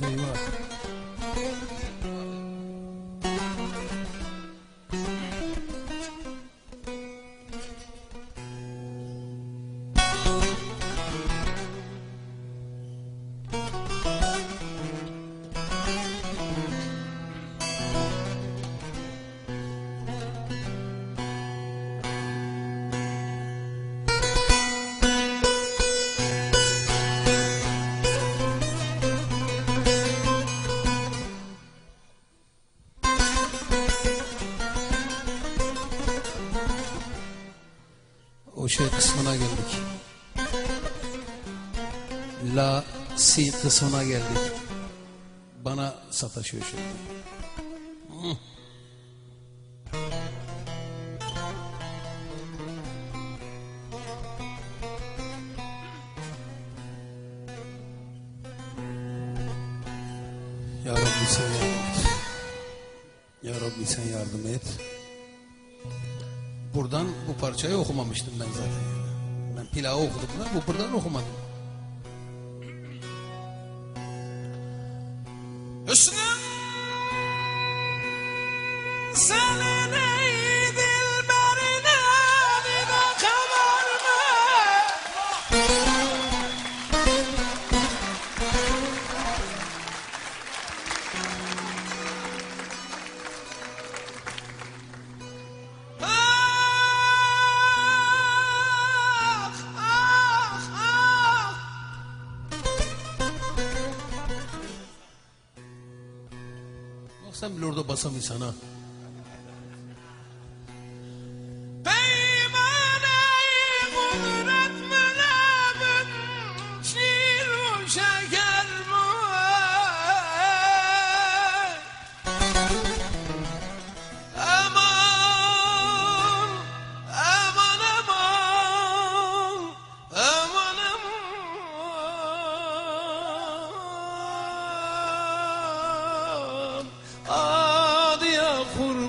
Dây. O şey kısmına geldik. La si kısmına geldik. Bana sataşıyor şimdi. Rabbi sen yardım et. Ya Rabbi sen yardım et. Buradan bu parçayı okumamıştım ben zaten. Ben pilavı okudum da bu buradan okumadım. Hüsnüm senin sen bile orada basamıyorsun ha.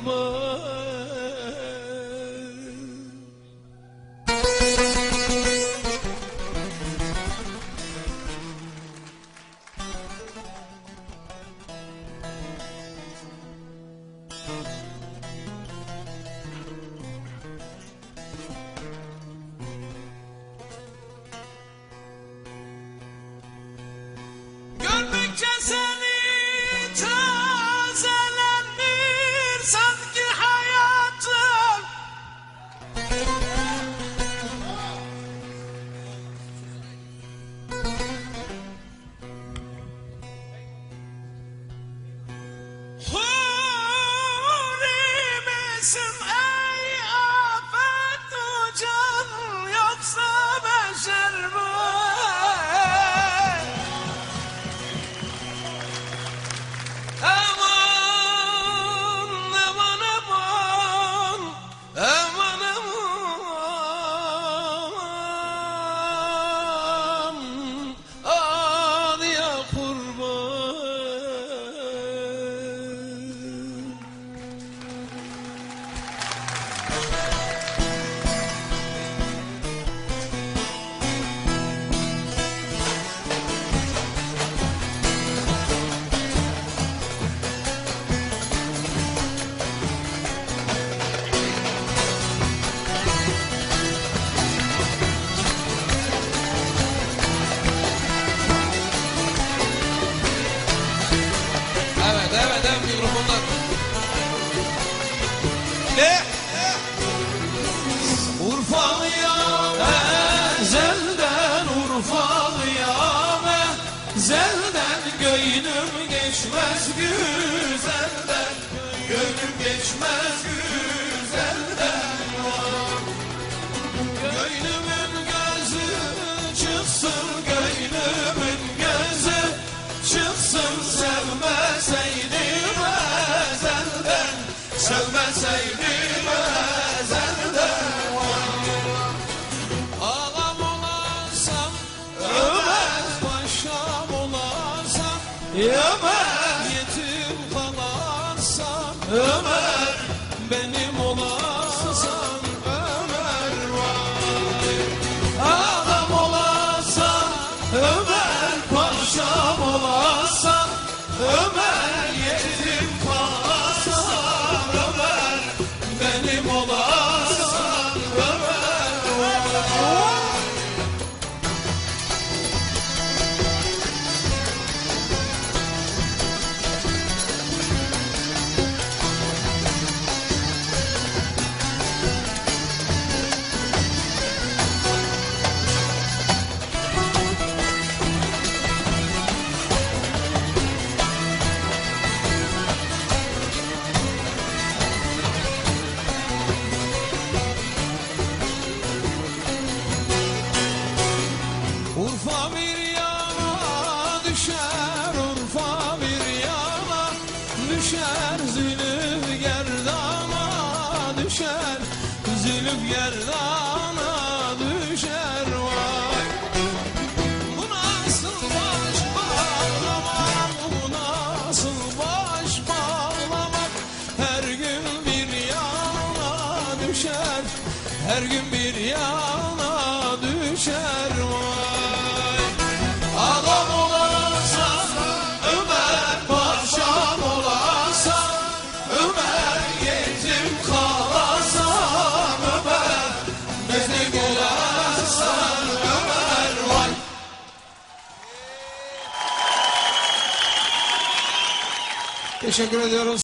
world. Ne? Urfalıya ezelden Urfalıya ezelden Gönlüm geçmez güzelden Gönlüm geçmez güzelden Gönlümün gözü çıksın Yeah. Düşer Urfa bir yana Düşer zülüf gerdana Düşer zülüf gerdana Düşer vay. Bu nasıl baş bağlamak Bu nasıl baş bağlamak? Her gün bir yana düşer Her gün bir yana düşer. Deixa é grande